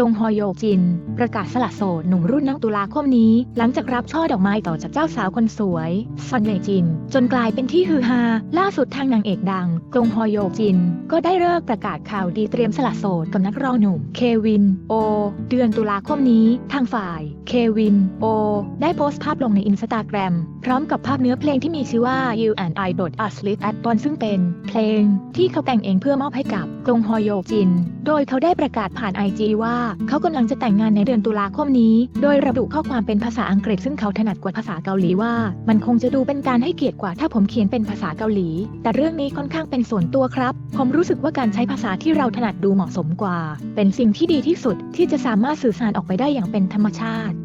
กงฮอโยจิน ประกาศสละโสดหนุ่มรุ่นน้องตุลาคมนี้ หลังจากรับช่อดอกไม้ต่อจากเจ้าสาวคนสวยซอนเยจิน จนกลายเป็นที่ฮือฮา ล่าสุดทางนางเอกดัง กงฮอโยจิน ก็ได้เลิกประกาศข่าวดีเตรียมสละโสดกับนักร้องหนุ่มเควิน โอ เดือนตุลาคมนี้ ทางฝ่ายเควิน โอ ได้โพสต์ภาพลงในอินสตาแกรมพร้อมกับภาพเนื้อเพลงที่มีชื่อว่า You and I Dot Us Lit at ตอนซึ่งเป็น เพลงที่เขาแต่งเองเพื่อมอบให้กับกงฮอโยจิน โดยเขาได้ประกาศผ่านไอจีว่าเขากำลังจะแต่งงานในเดือนตุลาคมนี้ โดยระบุข้อความเป็นภาษาอังกฤษซึ่งเขาถนัดกว่าภาษาเกาหลีว่า มันคงจะดูเป็นการให้เกียรติกว่าถ้าผมเขียนเป็นภาษาเกาหลี แต่เรื่องนี้ค่อนข้างเป็นส่วนตัวครับ ผมรู้สึกว่าการใช้ภาษาที่เราถนัดดูเหมาะสมกว่า เป็นสิ่งที่ดีที่สุดที่จะสามารถสื่อสารออกไปได้อย่างเป็นธรรมชาติ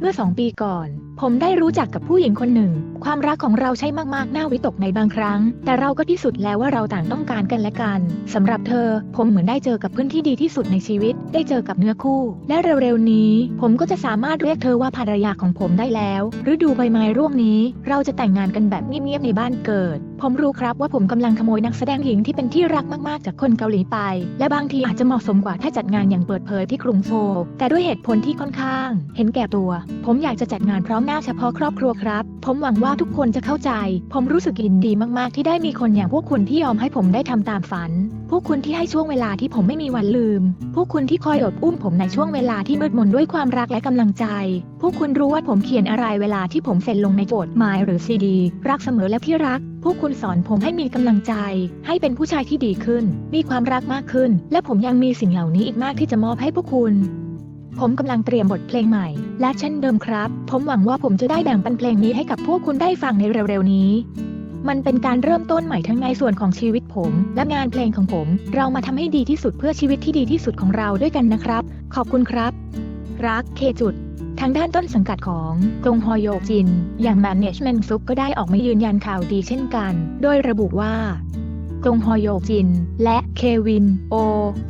เมื่อสองปีก่อน ผมได้รู้จักกับผู้หญิงคนหนึ่ง ความรักของเราใช่มากๆน่าวิตกในบางครั้ง แต่เราก็ที่สุดแล้วว่าเราต่างต้องการกันและกันสำหรับเธอ ผมเหมือนได้เจอกับเพื่อนที่ดีที่สุดในชีวิต ได้เจอกับเนื้อคู่ และเร็วๆนี้ ผมก็จะสามารถเรียกเธอว่าภรรยาของผมได้แล้วฤดูใบไม้ร่วงนี้ เราจะแต่งงานกันแบบเงียบๆในบ้านเกิด ผมรู้ครับว่าผมกำลังขโมยนักแสดงหญิงที่เป็นที่รักมากๆจากคนเกาหลีไป และบางทีอาจจะเหมาะสมกว่าถ้าจัดงานอย่างเปิดเผยที่กรุงโซลแต่ด้วยเหตุผลที่ค่อนข้าง เห็นแก่ตัว ผมอยากจะจัดงานพร้อมหน้าเฉพาะครอบครัวครับ ผมหวังว่าทุกคนจะเข้าใจ ผมรู้สึกยินดีมากๆ ที่ได้มีคนอย่างพวกคุณที่ยอมให้ผมได้ทำตามฝัน พวกคุณที่ให้ช่วงเวลาที่ผมไม่มีวันลืม พวกคุณที่คอยอบอุ้มผมในช่วงเวลาที่มืดมนด้วยความรักและกำลังใจ พวกคุณรู้ว่าผมเขียนอะไรเวลาที่ผมเซ็นลงในโจทย์หมายหรือซีดี รักเสมอและที่รัก พวกคุณสอนผมให้มีกำลังใจ ให้เป็นผู้ชายที่ดีขึ้น มีความรักมากขึ้น และผมยังมีสิ่งเหล่านี้อีกมากที่จะมอบให้พวกคุณ ผมกำลังเตรียมบทเพลงใหม่ และเช่นเดิมครับ ผมหวังว่าผมจะได้แบ่งปันเพลงนี้ให้กับพวกคุณได้ฟังในเร็วๆนี้ มันเป็นการเริ่มต้นใหม่ทั้งในส่วนของชีวิตผม และงานเพลงของผม เรามาทำให้ดีที่สุดเพื่อชีวิตที่ดีที่สุดของเราด้วยกันนะครับ ขอบคุณครับ รักเคจุดทางด้านต้นสังกัดของกรงฮอโยจิน อย่าง Management ซุปก็ได้ออกมายืนยันข่าวดีเช่นกัน โดยระบุว่า กรงฮอโยจิน และเควิน โอ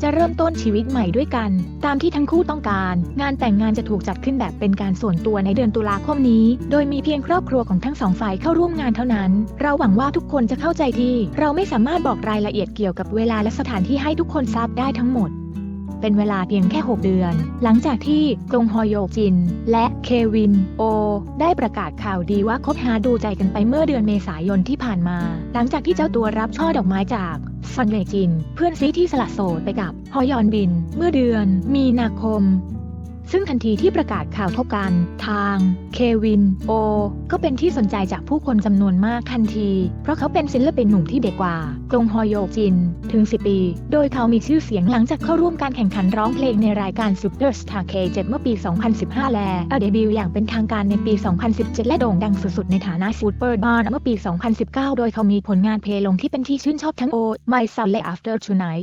จะเริ่มต้นชีวิตใหม่ด้วยกัน ตามที่ทั้งคู่ต้องการ งานแต่งงานจะถูกจัดขึ้นแบบเป็นการส่วนตัวในเดือนตุลาคมนี้ โดยมีเพียงครอบครัวของทั้งสองฝ่ายเข้าร่วมงานเท่านั้น เราหวังว่าทุกคนจะเข้าใจที่ เราไม่สามารถบอกรายละเอียดเกี่ยวกับเวลาและสถานที่ให้ทุกคนทราบได้ทั้งหมด เป็นเวลาเพียงแค่ 6 เดือน หลังจากที่กงฮอโยจิน และเควิน โอ ได้ประกาศข่าวดีว่าคบหาดูใจกันไปเมื่อเดือนเมษายนที่ผ่านมา หลังจากที่เจ้าตัวรับช่อดอกไม้จากซอนเยจิน เพื่อนซีที่สละโสดไปกับฮอยอนบิน เมื่อเดือนมีนาคม ซึ่งทันทีที่ประกาศข่าวพบกัน ทางเควินโอก็เป็นที่สนใจจากผู้คนจำนวนมากทันที เพราะเขาเป็นศิลปินหนุ่มที่เด็กกว่ากงฮอยโยจิน ถึง 10 ปี โดยเขามีชื่อเสียงหลังจากเข้าร่วมการแข่งขันร้องเพลงในรายการ Super Star K7 เมื่อปี 2015 และเอาเดบิวต์อย่างเป็นทางการในปี 2017 และโด่งดังสุดๆ ในฐานะ Super Bar เมื่อปี 2019 โดยเขามีผลงานเพลงลงที่เป็นที่ชื่นชอบทั้ง O My Soul และ After Tonight